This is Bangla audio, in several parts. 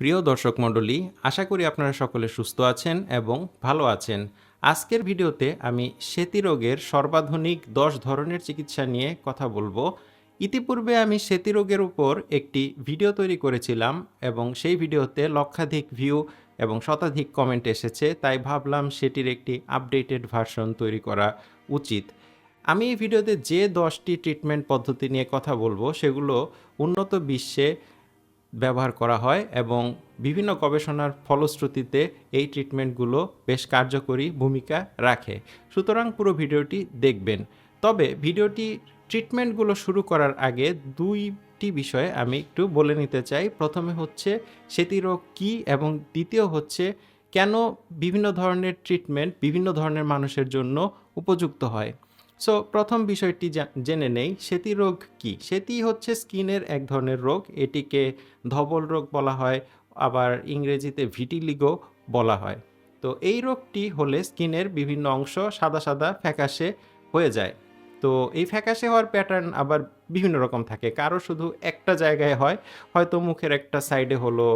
প্রিয় দর্শক মণ্ডলী, আশা করি আপনারা সকলে সুস্থ আছেন এবং ভালো আছেন। আজকের ভিডিওতে আমি সেতি রোগের সর্বাধুনিক দশ ধরনের চিকিৎসা নিয়ে কথা বলব। ইতিপূর্বে আমি সেতি রোগের উপর একটি ভিডিও তৈরি করেছিলাম এবং সেই ভিডিওতে লক্ষাধিক ভিউ এবং শতাধিক কমেন্ট এসেছে, তাই ভাবলাম সেটির একটি আপডেটেড ভার্সন তৈরি করা উচিত। আমি এই ভিডিওতে যে দশটি ট্রিটমেন্ট পদ্ধতি নিয়ে কথা বলব, সেগুলো উন্নত বিশ্বে ব্যবহার করা হয় এবং বিভিন্ন গবেষণার ফলশ্রুতিতে এই ট্রিটমেন্টগুলো বেশ কার্যকরী ভূমিকা রাখে। সুতরাং পুরো ভিডিওটি দেখবেন। তবে ভিডিওটি ট্রিটমেন্টগুলো শুরু করার আগে দুইটি বিষয়ে আমি একটু বলে নিতে চাই। প্রথমে হচ্ছে সেতি রোগ কী এবং দ্বিতীয় হচ্ছে কেন বিভিন্ন ধরনের ট্রিটমেন্ট বিভিন্ন ধরনের মানুষের জন্য উপযুক্ত হয়। সো প্রথম বিষয়টি জেনে নেই, সেতি রোগ কি? সেতি হচ্ছে স্কিনের এক ধরনের রোগ, এটিকে ধবল রোগ বলা হয়, আবার ইংরেজিতে ভিটিলিগো বলা হয়। তো এই রোগটি হলে স্কিনের বিভিন্ন অংশ সাদা সাদা ফ্যাকাশে হয়ে যায়। তো এই ফ্যাকাশে হওয়ার প্যাটার্ন আবার বিভিন্ন রকম থাকে। কারও শুধু একটা জায়গায় হয়, হয়তো মুখের একটা সাইডে হলো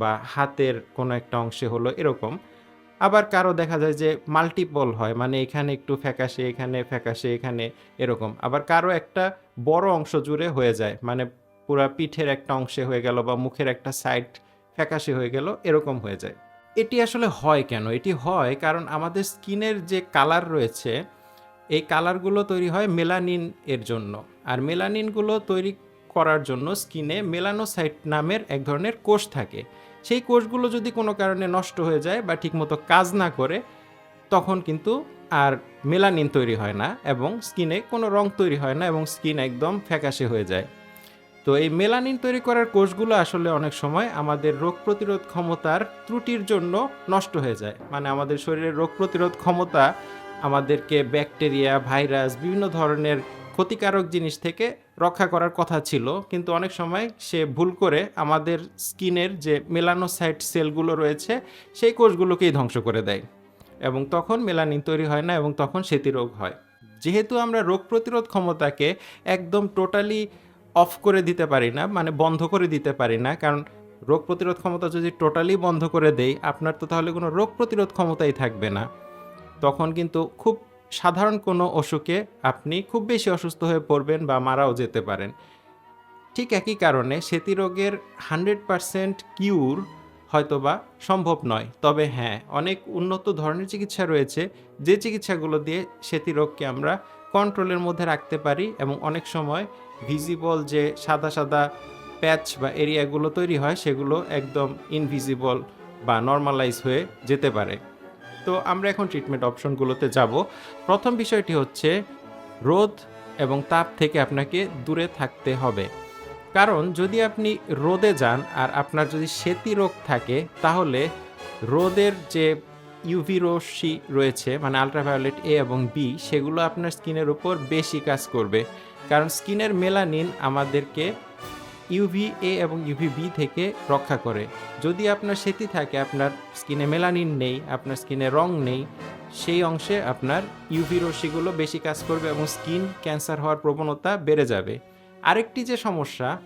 বা হাতের কোনো একটা অংশে হলো, এরকম। আবার কারও দেখা যায় যে মাল্টিপল হয় মানে এখানে একটু ফ্যাকাশে, এখানে ফ্যাকাশে, এখানে এরকম। আবার কারও একটা বড় অংশ জুড়ে হয়ে যায় মানে পুরা পিঠের একটা অংশে হয়ে গেল বা মুখের একটা সাইড ফ্যাকাশে হয়ে গেল, এরকম হয়ে যায়। এটি আসলে হয় কেন? এটি হয় কারণ আমাদের স্কিনের যে কালার রয়েছে, এই কালারগুলো তৈরি হয় মেলানিন এর জন্য। আর মেলানিনগুলো তৈরি করার জন্য স্কিনে মেলানোসাইট নামের এক ধরনের কোষ থাকে। সেই কোষগুলো যদি কোনো কারণে নষ্ট হয়ে যায় বা ঠিকমতো কাজ না করে, তখন কিন্তু আর মেলানিন তৈরি হয় না এবং স্কিনে কোনো রং তৈরি হয় না এবং স্কিন একদম ফ্যাকাশে হয়ে যায়। তো এই মেলানিন তৈরি করার কোষগুলো আসলে অনেক সময় আমাদের রোগ প্রতিরোধ ক্ষমতার ত্রুটির জন্য নষ্ট হয়ে যায়। মানে আমাদের শরীরের রোগ প্রতিরোধ ক্ষমতা আমাদেরকে ব্যাকটেরিয়া, ভাইরাস, বিভিন্ন ধরনের ক্ষতিকারক জিনিস থেকে রক্ষা করার কথা ছিল, কিন্তু অনেক সময় সে ভুল করে আমাদের স্কিনের যে মেলানোসাইট সেলগুলো রয়েছে, সেই কোষগুলোকেই ধ্বংস করে দেয়। এবং তখন মেলানিন তৈরি হয় না এবং তখন রোগ হয়। যেহেতু আমরা রোগ প্রতিরোধ ক্ষমতাকে একদম টোটালি অফ করে দিতে পারি না মানে বন্ধ করে দিতে পারি না, কারণ রোগ প্রতিরোধ ক্ষমতা যদি টোটালি বন্ধ করে দেই, আপনার তো তাহলে কোনো রোগ প্রতিরোধ ক্ষমতাই থাকবে না। তখন কিন্তু খুব সাধারণ কোনো অসুখে আপনি খুব বেশি অসুস্থ হয়ে পড়বেন বা মারাও যেতে পারেন। ঠিক একই কারণে সেতি রোগের হান্ড্রেড পারসেন্ট কিউর হয়তোবা সম্ভব নয়। তবে হ্যাঁ অনেক উন্নত ধরনের চিকিৎসা রয়েছে। যে চিকিৎসাগুলো দিয়ে সেতি রোগকে আমরা কন্ট্রোলের মধ্যে রাখতে পারি এবং অনেক সময় ভিজিবল যে সাদা সাদা প্যাচ বা এরিয়াগুলো তৈরি হয়, সেগুলো একদম ইনভিজিবল বা নর্মালাইজ হয়ে যেতে পারে। তো আমরা এখন ট্রিটমেন্ট অপশনগুলোতে যাব। প্রথম বিষয়টি হচ্ছে রোদ এবং তাপ থেকে আপনাকে দূরে থাকতে হবে। কারণ যদি আপনি রোদে যান আর আপনার যদি সেতি রোগ থাকে, তাহলে রোদের যে ইউভি রশ্মি রয়েছে মানে আলট্রাভায়োলেট এ এবং বি সেগুলো আপনার স্কিনের উপর বেশি কাজ করবে। কারণ স্কিনের মেলানিন আমাদেরকে ইউভি এ এবং ইউভি বি থেকে রক্ষা করে। যদি আপনার সেটি থাকে, আপনার স্কিনে মেলানিন নেই, আপনার স্কিনে রং নেই, সেই অংশে আপনার ইউভি রশ্মিগুলো বেশি কাজ করবে এবং স্কিন ক্যান্সার হওয়ার প্রবণতা বেড়ে যাবে। আরেকটি যে সমস্যা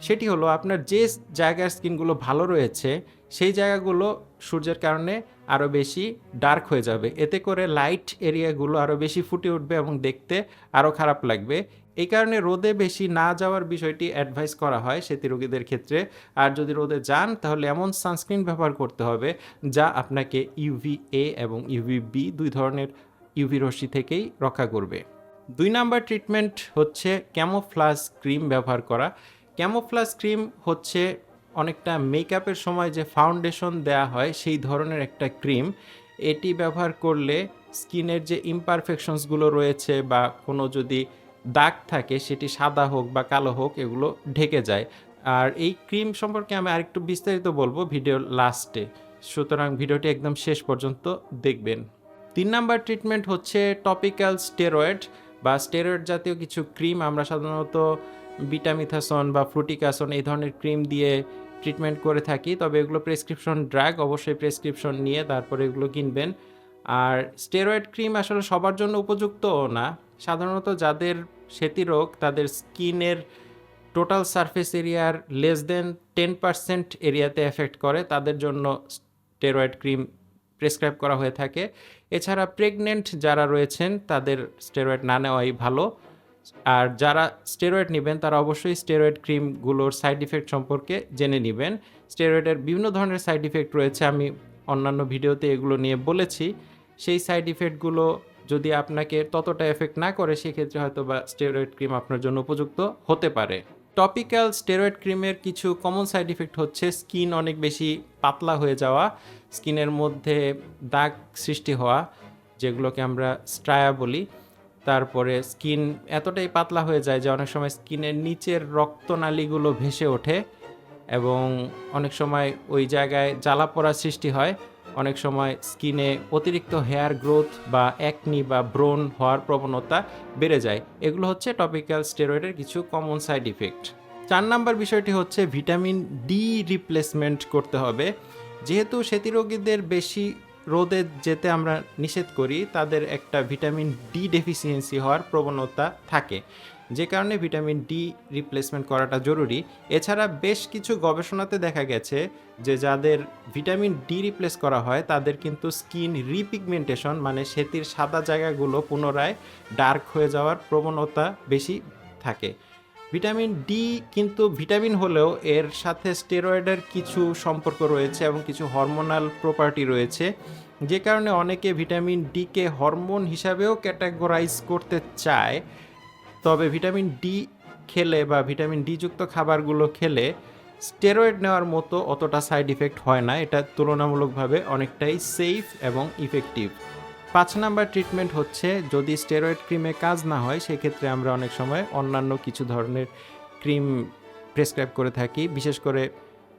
সেটি হলো আপনার যে জায়গার স্কিনগুলো ভালো রয়েছে, সেই জায়গাগুলো সূর্যের কারণে আরও বেশি ডার্ক হয়ে যাবে। এতে করে লাইট এরিয়াগুলো আরও বেশি ফুটে উঠবে এবং দেখতে আরও খারাপ লাগবে। এই কারণে রোদে বেশি না যাওয়ার বিষয়টি অ্যাডভাইস করা হয় সেতি রোগীদের ক্ষেত্রে। আর যদি রোদে যান, তাহলে এমন সানস্ক্রিন ব্যবহার করতে হবে যা আপনাকে ইউভি এ এবং ইউভি বি দুই ধরনের ইউভি রশ্মি থেকেই রক্ষা করবে। দুই নাম্বার ট্রিটমেন্ট হচ্ছে ক্যামোফ্লাস ক্রিম ব্যবহার করা। ক্যামোফ্লাস ক্রিম হচ্ছে অনেকটা মেকআপের সময় যে ফাউন্ডেশন দেয়া হয় সেই ধরনের একটা ক্রিম। এটি ব্যবহার করলে স্কিনের যে ইমপারফেকশনসগুলো রয়েছে বা কোনো যদি দাগ থাকে সেটি সাদা হোক বা কালো হোক এগুলো ঢেকে যায়। আর এই ক্রিম সম্পর্কে আমি আরেকটু বিস্তারিত বলব ভিডিওর লাস্টে। সুতরাং ভিডিওটি একদম শেষ পর্যন্ত দেখবেন। তিন নাম্বার ট্রিটমেন্ট হচ্ছে টপিক্যাল স্টেরয়েড বা স্টেরয়েড জাতীয় কিছু ক্রিম। আমরা সাধারণত বিটামিথাসন বা ফ্রুটিকাসন এই ধরনের ক্রিম দিয়ে ট্রিটমেন্ট করে থাকি। তবে এগুলো প্রেসক্রিপশন ড্রাগ, অবশ্যই প্রেসক্রিপশন নিয়ে তারপরে এগুলো কিনবেন। আর স্টেরয়েড ক্রিম আসলে সবার জন্য উপযুক্তও না। সাধারণত যাদের রোগ, তাদের স্কিনের টোটাল সারফেস এরিয়ার লেস দেন টেন পার্সেন্ট এরিয়াতে এফেক্ট করে। তাদের জন্য স্টেরয়েড ক্রিম প্রেসক্রাইব করা হয়ে থাকে। এছাড়া প্রেগনেন্ট যারা রয়েছেন, তাদের স্টেরয়েড না নেওয়াই ভালো। আর যারা স্টেরয়েড নেবেন, তারা অবশ্যই স্টেরয়েড ক্রিমগুলোর সাইড ইফেক্ট সম্পর্কে জেনে নেবেন। স্টেরয়েডের বিভিন্ন ধরনের সাইড ইফেক্ট রয়েছে, আমি অন্যান্য ভিডিওতে এগুলো নিয়ে বলেছি। সেই সাইড ইফেক্টগুলো যদি আপনাকে ততটা এফেক্ট না করে, সেক্ষেত্রে হয়তো বা স্টেরয়েড ক্রিম আপনার জন্য উপযুক্ত হতে পারে। টপিক্যাল স্টেরয়েড ক্রিমের কিছু কমন সাইড ইফেক্ট হচ্ছে স্কিন অনেক বেশি পাতলা হয়ে যাওয়া স্কিনের মধ্যে দাগ সৃষ্টি হওয়া, যেগুলোকে আমরা স্ট্রায়া বলি। তারপরে স্কিন এতটাই পাতলা হয়ে যায় যে অনেক সময় স্কিনের নিচের রক্তনালীগুলো ভেসে ওঠে এবং অনেক সময় ওই জায়গায় জ্বালা পোড়া সৃষ্টি হয়। অনেক সময় স্কিনে অতিরিক্ত হেয়ার গ্রোথ বা একনি বা ব্রোন হওয়ার প্রবণতা বেড়ে যায়। এগুলো হচ্ছে টপিক্যাল স্টেরয়েডের কিছু কমন সাইড ইফেক্ট চার নাম্বার বিষয়টি হচ্ছে ভিটামিন ডি রিপ্লেসমেন্ট করতে হবে। যেহেতু সেতিরোগীদের বেশি রোদে যেতে আমরা নিষেধ করি, তাদের একটা ভিটামিন ডি ডেফিসিয়েন্সি হওয়ার প্রবণতা থাকে। যে কারণে ভিটামিন ডি রিপ্লেসমেন্ট করাটা জরুরি। এছাড়া বেশ কিছু গবেষণাতে দেখা গেছে যে যাদের ভিটামিন ডি রিপ্লেস করা হয়, তাদের কিন্তু স্কিন রিপিগমেন্টেশন মানে সেতির সাদা জায়গাগুলো পুনরায় ডার্ক হয়ে যাওয়ার প্রবণতা বেশি থাকে। ভিটামিন ডি কিন্তু ভিটামিন হলেও এর সাথে স্টেরয়েডের কিছু সম্পর্ক রয়েছে এবং কিছু হরমোনাল প্রপার্টি রয়েছে। যে কারণে অনেকে ভিটামিন ডিকে হরমোন হিসাবেও ক্যাটাগরাইজ করতে চায়। তবে ভিটামিন ডি খেলে বা ভিটামিন ডি যুক্ত খাবারগুলো খেলে স্টেরয়েড নেওয়ার মতো অতটা সাইড ইফেক্ট হয় না। এটা তুলনামূলকভাবে অনেকটাই সেফ এবং ইফেক্টিভ পাঁচ নাম্বার ট্রিটমেন্ট হচ্ছে, যদি স্টেরয়েড ক্রিমে কাজ না হয়, সেক্ষেত্রে আমরা অনেক সময় অন্যান্য কিছু ধরনের ক্রিম প্রেসক্রাইব করে থাকি। বিশেষ করে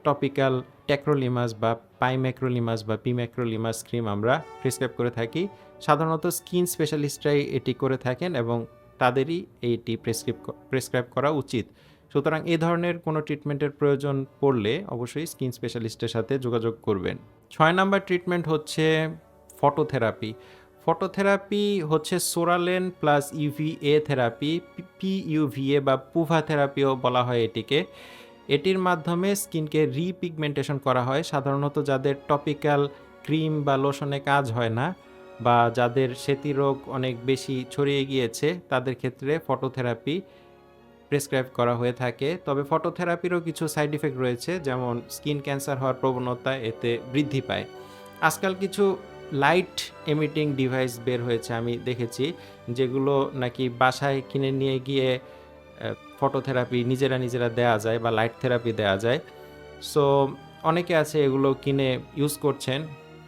টপিক্যাল ট্যাক্রোলিমাস বা পাইম্যাক্রোলিমাস বা পিম্যাক্রোলিমাস ক্রিম আমরা প্রেসক্রাইব করে থাকি। সাধারণত স্কিন স্পেশালিস্টরাই এটি করে থাকেন এবং তাদেরই এইটি প্রেসক্রিপ প্রেসক্রাইব করা উচিত। সুতরাং এ ধরনের কোনো ট্রিটমেন্টের প্রয়োজন পড়লে অবশ্যই স্কিন স্পেশালিস্টের সাথে যোগাযোগ করবেন। ছয় নাম্বার ট্রিটমেন্ট হচ্ছে ফটোথেরাপি ফটোথেরাপি হচ্ছে psoralen plus UVA therapy, P UVA বা পুভা থেরাপিও বলা হয় এটিকে। এটির মাধ্যমে স্কিনকে রিপিগমেন্টেশন করা হয়, সাধারণত যাদের টপিক্যাল ক্রিম বা লোশনে কাজ হয় না বা যাদের সেতি রোগ অনেক বেশি ছড়িয়ে গিয়েছে, তাদের ক্ষেত্রে ফটোথেরাপি প্রেসক্রাইব করা হয়ে থাকে। তবে ফটোথেরাপিরও কিছু সাইড ইফেক্ট রয়েছে, যেমন স্কিন ক্যান্সার হওয়ার প্রবণতা এতে বৃদ্ধি পায়। আজকাল কিছু লাইট এমিটিং ডিভাইস বের হয়েছে, আমি দেখেছি, যেগুলো নাকি বাসায় কিনে নিয়ে গিয়ে ফটোথেরাপি নিজেরা নিজেরা দেওয়া যায় বা লাইট থেরাপি দেওয়া যায়। সো অনেকে আছে এগুলো কিনে ইউজ করছেন।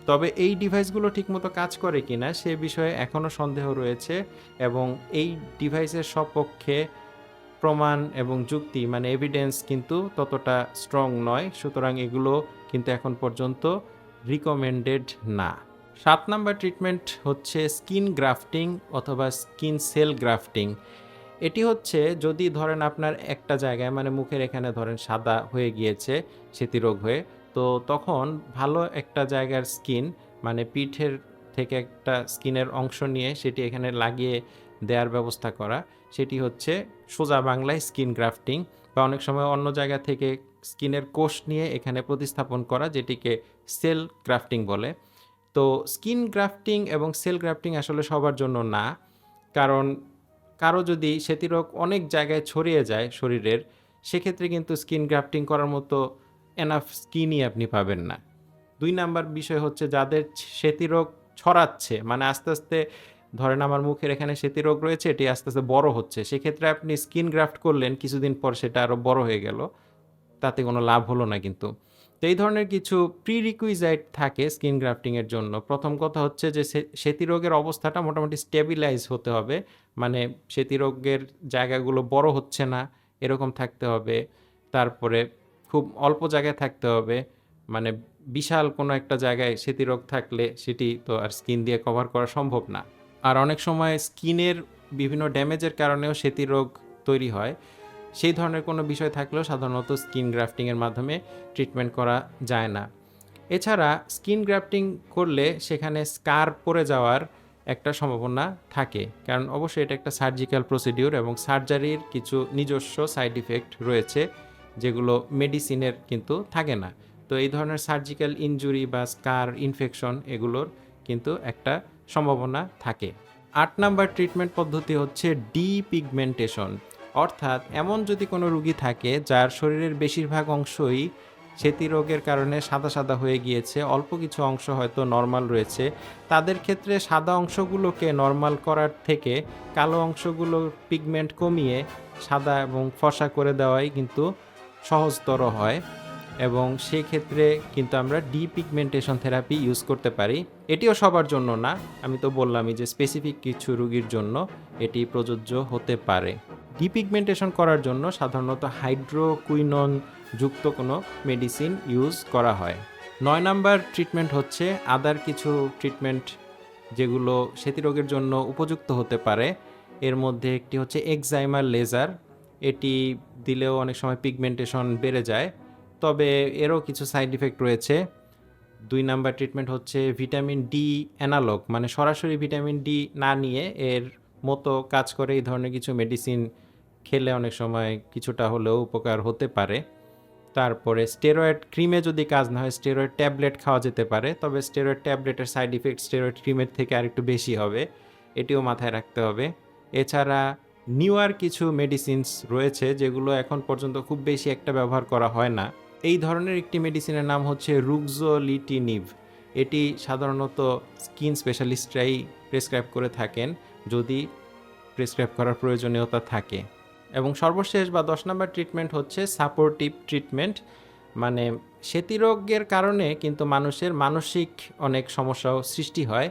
তবে এই ডিভাইসগুলো ঠিকমতো কাজ করে কি না সে বিষয়ে এখনও সন্দেহ রয়েছে এবং এই ডিভাইসের সপক্ষে প্রমাণ এবং যুক্তি মানে এভিডেন্স কিন্তু ততটা স্ট্রং নয়। সুতরাং এগুলো কিন্তু এখন পর্যন্ত রিকমেন্ডেড না। সাত নাম্বার ট্রিটমেন্ট হচ্ছে স্কিন গ্রাফটিং অথবা স্কিন সেল গ্রাফটিং এটি হচ্ছে যদি ধরেন আপনার একটা জায়গায় মানে মুখের এখানে ধরেন সাদা হয়ে গিয়েছে সেতিরোগ হয়ে, তো তখন ভালো একটা জায়গার স্কিন মানে পিঠের থেকে একটা স্কিনের অংশ নিয়ে সেটি এখানে লাগিয়ে দেওয়ার ব্যবস্থা করা। সেটি হচ্ছে সোজা বাংলায় স্কিন গ্রাফটিং বা অনেক সময় অন্য জায়গা থেকে স্কিনের কোষ নিয়ে এখানে প্রতিস্থাপন করা, যেটিকে সেল গ্রাফটিং বলে। তো স্কিন গ্রাফটিং এবং সেল গ্রাফটিং আসলে সবার জন্য না। কারণ কারও যদি সেতিরোগ অনেক জায়গায় ছড়িয়ে যায় শরীরের, সেক্ষেত্রে কিন্তু স্কিন গ্রাফটিং করার মতো এনাফ স্কিনই আপনি পাবেন না। দুই নাম্বার বিষয় হচ্ছে যাদের সেতিরোগ ছড়াচ্ছে মানে আস্তে আস্তে ধরেন আমার মুখের এখানে সেতিরোগ রয়েছে, এটি আস্তে আস্তে বড় হচ্ছে, সেক্ষেত্রে আপনি স্কিন গ্রাফট করলেন, কিছুদিন পর সেটা আরও বড় হয়ে গেল, তাতে কোনো লাভ হলো না কিন্তু। তো এই ধরনের কিছু প্রি রিকুইজাইট থাকে স্কিন গ্রাফটিংয়ের জন্য, প্রথম কথা হচ্ছে যে সেতিরোগের অবস্থাটা মোটামুটি স্টেবিলাইজ হতে হবে। মানে সেতিরোগের জায়গাগুলো বড় হচ্ছে না, এরকম থাকতে হবে। তারপরে খুব অল্প জায়গায় থাকতে হবে। মানে বিশাল কোনো একটা জায়গায় সেতিরোগ থাকলে সেটি তো আর স্কিন দিয়ে কভার করা সম্ভব না। আর অনেক সময় স্কিনের বিভিন্ন ড্যামেজের কারণেও সেতিরোগ তৈরি হয়। সেই ধরনের কোনো বিষয় থাকলেও সাধারণত স্কিন গ্রাফটিংয়ের মাধ্যমে ট্রিটমেন্ট করা যায় না। এছাড়া স্কিন গ্রাফটিং করলে সেখানে স্কার পরে যাওয়ার একটা সম্ভাবনা থাকে, কারণ অবশ্যই এটা একটা সার্জিক্যাল প্রসিডিউর এবং সার্জারির কিছু নিজস্ব সাইড ইফেক্ট রয়েছে যেগুলো মেডিসিনের কিন্তু থাকে না। তো এই ধরনের সার্জিক্যাল ইনজুরি বা স্কার ইনফেকশন এগুলোর কিন্তু একটা সম্ভাবনা থাকে। আট নাম্বার ট্রিটমেন্ট পদ্ধতি হচ্ছে ডিপিগমেন্টেশন অর্থাৎ এমন যদি কোনো রুগী থাকে যার শরীরের বেশিরভাগ অংশই সেতি রোগের কারণে সাদা সাদা হয়ে গিয়েছে, অল্প কিছু অংশ হয়তো নর্মাল রয়েছে, তাদের ক্ষেত্রে সাদা অংশগুলোকে নর্মাল করার থেকে কালো অংশগুলো পিগমেন্ট কমিয়ে সাদা এবং ফসা করে দেওয়াই কিন্তু সহজতর হয়। এবং সেই ক্ষেত্রে কিন্তু আমরা ডিপিগমেন্টেশন থেরাপি ইউজ করতে পারি। এটিও সবার জন্য না, আমি তো বললামই যে স্পেসিফিক কিছু রোগীর জন্য এটি প্রযোজ্য হতে পারে। ডিপিগমেন্টেশন করার জন্য সাধারণত হাইড্রোকুইনন যুক্ত কোনো মেডিসিন ইউজ করা হয়। নয় নাম্বার ট্রিটমেন্ট হচ্ছে আদার কিছু ট্রিটমেন্ট যেগুলো রোগের জন্য উপযুক্ত হতে পারে। এর মধ্যে একটি হচ্ছে এক্সাইমার লেজার এটি দিলেও অনেক সময় পিগমেন্টেশন বেড়ে যায়। তবে এরও কিছু সাইড ইফেক্ট রয়েছে। দুই নাম্বার ট্রিটমেন্ট হচ্ছে ভিটামিন ডি অ্যানালগ মানে সরাসরি ভিটামিন ডি না নিয়ে এর মতো কাজ করে এই ধরনের কিছু মেডিসিন খেলে অনেক সময় কিছুটা হলেও উপকার হতে পারে। তারপরে স্টেরয়েড ক্রিমে যদি কাজ না হয় স্টেরয়েড ট্যাবলেট খাওয়া যেতে পারে, তবে স্টেরয়েড ট্যাবলেটের সাইড ইফেক্ট স্টেরয়েড ক্রিমের থেকে আরেকটু বেশি হবে, এটিও মাথায় রাখতে হবে। এছাড়া নিউয়ার কিছু মেডিসিনস রয়েছে, যেগুলো এখন পর্যন্ত খুব বেশি একটা ব্যবহার করা হয় না। এই ধরনের একটি মেডিসিনের নাম হচ্ছে রুকজোলিটিনিভ এটি সাধারণত স্কিন স্পেশালিস্টরাই প্রেসক্রাইব করে থাকেন, যদি প্রেসক্রাইব করার প্রয়োজনীয়তা থাকে। এবং সর্বশেষ বা দশ নম্বর ট্রিটমেন্ট হচ্ছে সাপোর্টিভ ট্রিটমেন্ট মানে সেতিরোগের কারণে কিন্তু মানুষের মানসিক অনেক সমস্যাও সৃষ্টি হয়,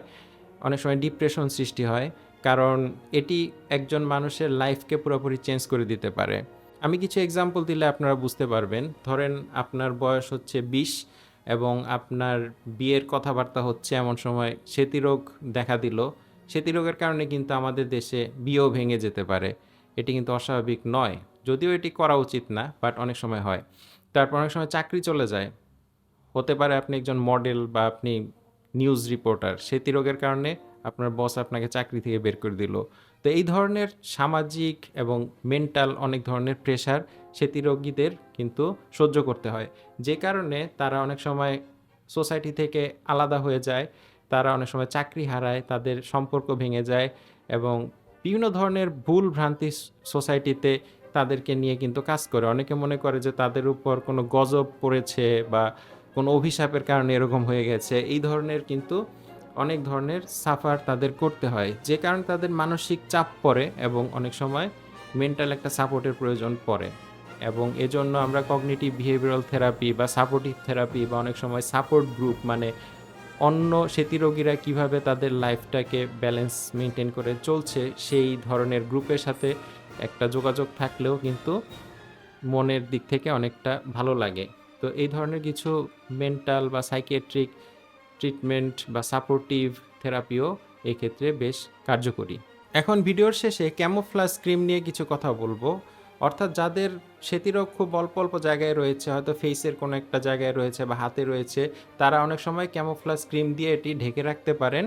অনেক সময় ডিপ্রেশন সৃষ্টি হয়, কারণ এটি একজন মানুষের লাইফকে পুরোপুরি চেঞ্জ করে দিতে পারে। আমি কিছু এক্সাম্পল দিলে আপনারা বুঝতে পারবেন। ধরেন আপনার বয়স হচ্ছে বিশ এবং আপনার বিয়ের কথাবার্তা হচ্ছে এমন সময় সেতিরোগ দেখা দিল। সেতিরোগের কারণে কিন্তু আমাদের দেশে বিয়েও ভেঙে যেতে পারে। এটি কিন্তু অস্বাভাবিক নয়। যদিও এটি করা উচিত না বাট অনেক সময় হয়। তারপর অনেক সময় চাকরি চলে যায়। হতে পারে আপনি একজন মডেল বা আপনি নিউজ রিপোর্টার সেতি রোগের কারণে আপনার বস আপনাকে চাকরি থেকে বের করে দিল। তো এই ধরনের সামাজিক এবং মেন্টাল অনেক ধরনের প্রেশার সেতি রোগীদের কিন্তু সহ্য করতে হয়। যে কারণে তারা অনেক সময় সোসাইটি থেকে আলাদা হয়ে যায়, তারা অনেক সময় চাকরি হারায়, তাদের সম্পর্ক ভেঙে যায় এবং বিভিন্ন ধরনের ভুল ভ্রান্তি সোসাইটিতে তাদেরকে নিয়ে কিন্তু কাজ করে। অনেকে মনে করে যে তাদের উপর কোনো গজব পড়েছে বা কোনো অভিশাপের কারণে এরকম হয়ে গেছে। এই ধরনের কিন্তু অনেক ধরনের সাফার তাদের করতে হয়। যে কারণে তাদের মানসিক চাপ পড়ে এবং অনেক সময় মেন্টাল একটা সাপোর্টের প্রয়োজন পড়ে। এবং এজন্য আমরা কগনিটিভ বিহেভিয়ারাল থেরাপি বা সাপোর্টিভ থেরাপি বা অনেক সময় সাপোর্ট গ্রুপ মানে অন্য সেতি রোগীরা কীভাবে তাদের লাইফটাকে ব্যালেন্স মেনটেন করে চলছে, সেই ধরনের গ্রুপের সাথে একটা যোগাযোগ থাকলেও কিন্তু মনের দিক থেকে অনেকটা ভালো লাগে। তো এই ধরনের কিছু মেন্টাল বা সাইকিয়াট্রিক ট্রিটমেন্ট বা সাপোর্টিভ থেরাপিও এক্ষেত্রে বেশ কার্যকরী। এখন ভিডিওর শেষে ক্যামোফ্লাস ক্রিম নিয়ে কিছু কথা বলব। অর্থাৎ যাদের সেতিরোগ খুব অল্প অল্প জায়গায় রয়েছে, হয়তো ফেসের কোনো একটা জায়গায় রয়েছে বা হাতে রয়েছে, তারা অনেক সময় ক্যামোফ্লাস ক্রিম দিয়ে এটি ঢেকে রাখতে পারেন।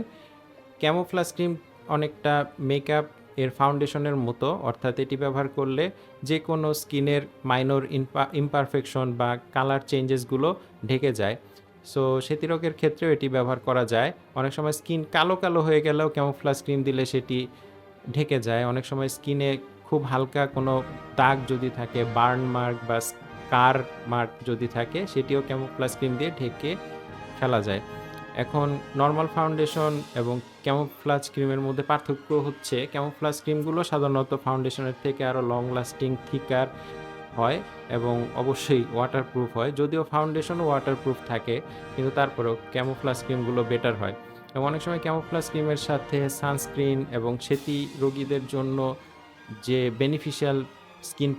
ক্যামোফ্লাস ক্রিম অনেকটা মেকআপ এর ফাউন্ডেশনের মতো, অর্থাৎ এটি ব্যবহার করলে যে কোনো স্কিনের মাইনর ইমপারফেকশন বা কালার চেঞ্জেসগুলো ঢেকে যায়। সো সেতিরোগের ক্ষেত্রেও এটি ব্যবহার করা যায়। অনেক সময় স্কিন কালো কালো হয়ে গেলেও ক্যামোফ্লাস ক্রিম দিলে সেটি ঢেকে যায়। অনেক সময় স্কিনে খুব হালকা কোনো দাগ যদি থাকে, বার্ন মার্ক বা স্কার মার্ক যদি থাকে, সেটিও ক্যামোফ্লাস ক্রিম দিয়ে ঢেকে ফেলা যায়। এখন নর্মাল ফাউন্ডেশন এবং ক্যামোফ্লাজ ক্রিমের মধ্যে পার্থক্য হচ্ছে, ক্যামোফ্লাজ ক্রিমগুলো সাধারণত ফাউন্ডেশনের থেকে আরও লং লাস্টিং থিকার হয় এবং অবশ্যই ওয়াটারপ্রুফ হয়। যদিও ফাউন্ডেশনও ওয়াটারপ্রুফ থাকে, কিন্তু তারপরেও ক্যামোফ্লাজ ক্রিমগুলো বেটার হয়। এবং অনেক সময় ক্যামোফ্লাস ক্রিমের সাথে সানস্ক্রিন এবং সেতি রোগীদের জন্য যে বেনিফিশিয়াল স্কিন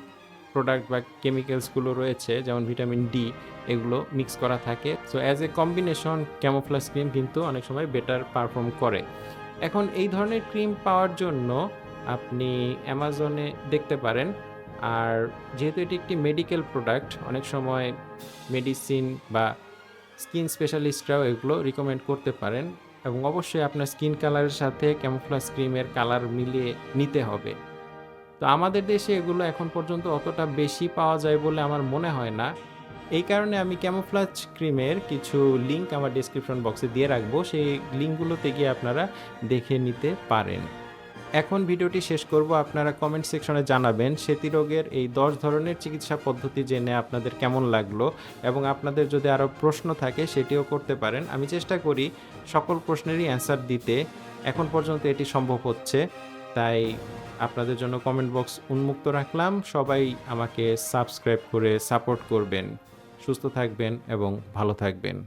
প্রোডাক্ট বা কেমিক্যালসগুলো রয়েছে, যেমন ভিটামিন ডি এগুলো মিক্স করা থাকে। So as a combination camouflage cream কিন্তু অনেক সময় বেটার পারফর্ম করে। এখন এই ধরনের ক্রিম পাওয়ার জন্য আপনি অ্যামাজনে দেখতে পারেন। আর যেহেতু এটি একটি মেডিকেল প্রোডাক্ট অনেক সময় মেডিসিন বা স্কিন স্পেশালিস্টরাও এগুলো রিকমেন্ড করতে পারেন এবং অবশ্যই আপনার স্কিন কালারের সাথে ক্যামোফ্লাজ ক্রিমের কালার মিলিয়ে নিতে হবে। তো আমাদের দেশে এগুলো এখন পর্যন্ত অতটা বেশি পাওয়া যায় বলে আমার মনে হয় না। এই কারণে আমি ক্যামোফ্লাজ ক্রিমের কিছু লিঙ্ক আমার ডিসক্রিপশন বক্সে দিয়ে রাখব। সেই লিঙ্কগুলোতে গিয়ে আপনারা দেখে নিতে পারেন। এখন ভিডিওটি শেষ করব। আপনারা কমেন্ট সেকশনে জানাবেন সেতি রোগের এই দশ ধরনের চিকিৎসা পদ্ধতি জেনে আপনাদের কেমন লাগল এবং আপনাদের যদি আরও প্রশ্ন থাকে সেটিও করতে পারেন। আমি চেষ্টা করি সকল প্রশ্নেরই অ্যান্সার দিতে। এখন পর্যন্ত এটি সম্ভব হচ্ছে। তাই আপনাদের জন্য কমেন্ট বক্স উন্মুক্ত রাখলাম। সবাই আমাকে সাবস্ক্রাইব করে সাপোর্ট করবেন। সুস্থ থাকবেন এবং ভালো থাকবেন।